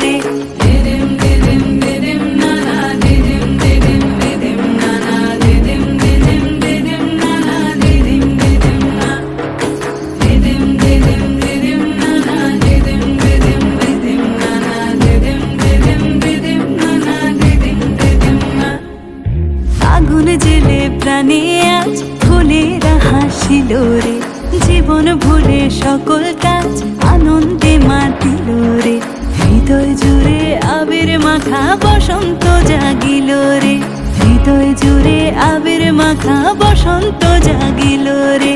রে। আগুন জেলে প্রাণে আজ ফুলেরা হাসিল রে। জীবন ভুলে সকল কাজ আনন্দে মাতিল রে। হৃদয় জুড়ে আবির মাখা বসন্ত জাগিল রে। হৃদয় জুড়ে আবির মাখা বসন্ত জাগিল রে।